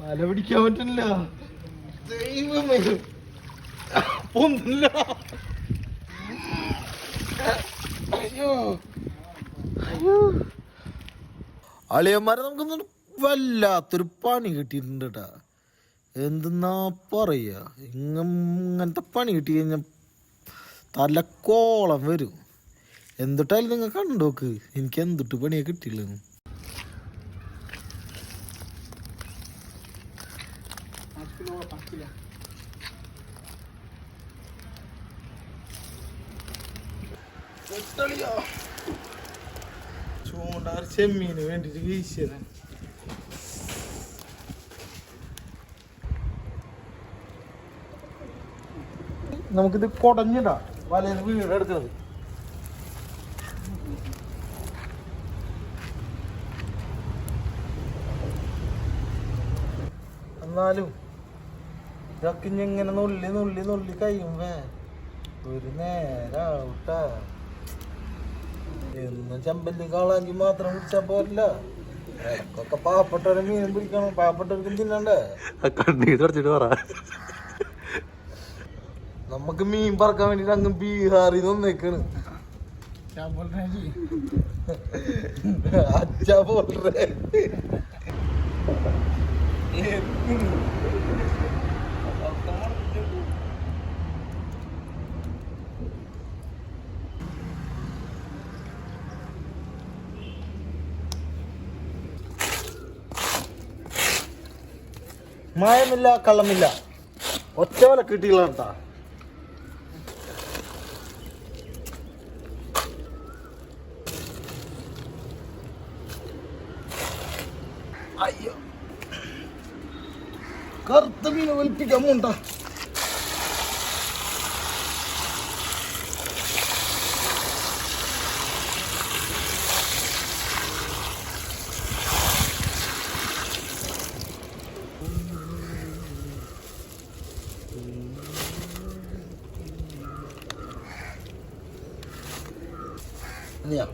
വല പിടിക്കാൻ പറ്റില്ല. ദൈവമേ. അളിയന്മാരെ നമുക്ക് വല്ലാത്തൊരു പണി കിട്ടിയിട്ടുണ്ട് കേട്ടാ എന്തെന്നാ പറയാ? ഇങ്ങ ഇങ്ങനത്തെ പണി കിട്ടി കഴിഞ്ഞാൽ തലക്കോളം വരും. എന്തിട്ടായാലും നിങ്ങൾ കണ്ടോക്ക് എനിക്ക് എന്തിട്ട് പണിയാ കിട്ടിയില്ലെന്ന് ചൂണ്ടാർ ചെമ്മീന് വേണ്ടിട്ട് വീശിയത്. നമുക്കിത് കൊടഞ്ഞിടാ. വലയിൽ എടുക്കരുത്. എന്നാലും ഇതൊക്കെ ഇനി ഇങ്ങനെ നുള്ളി നുള്ളി നുള്ളി കഴിയുമ്പേ ഒരു നേരാവട്ടാ എന്നും ചെമ്പല്ലി കാളാഞ്ചി മാത്രം കുടിച്ചാ പോരില്ല. ഇടക്കൊക്കെ പാവപ്പെട്ടവരെ മീൻ പിടിക്കണം. പാവപ്പെട്ടവർക്കും തിന്നണ്ടേ? തുടച്ചിട്ട് പറ. നമുക്ക് മീൻ പറക്കാൻ വേണ്ടിട്ട് അങ്ങ് ബീഹാറിൽ നിന്ന് വന്നേക്കാണ്. അച്ഛാ പോലേ മായമില്ല കള്ളമില്ല. ഒറ്റ പോലെ കിട്ടിയില്ല കേട്ടാ അയ്യോ. കറുത്ത മീൻ ഒലിപ്പിക്കാൻ 那样。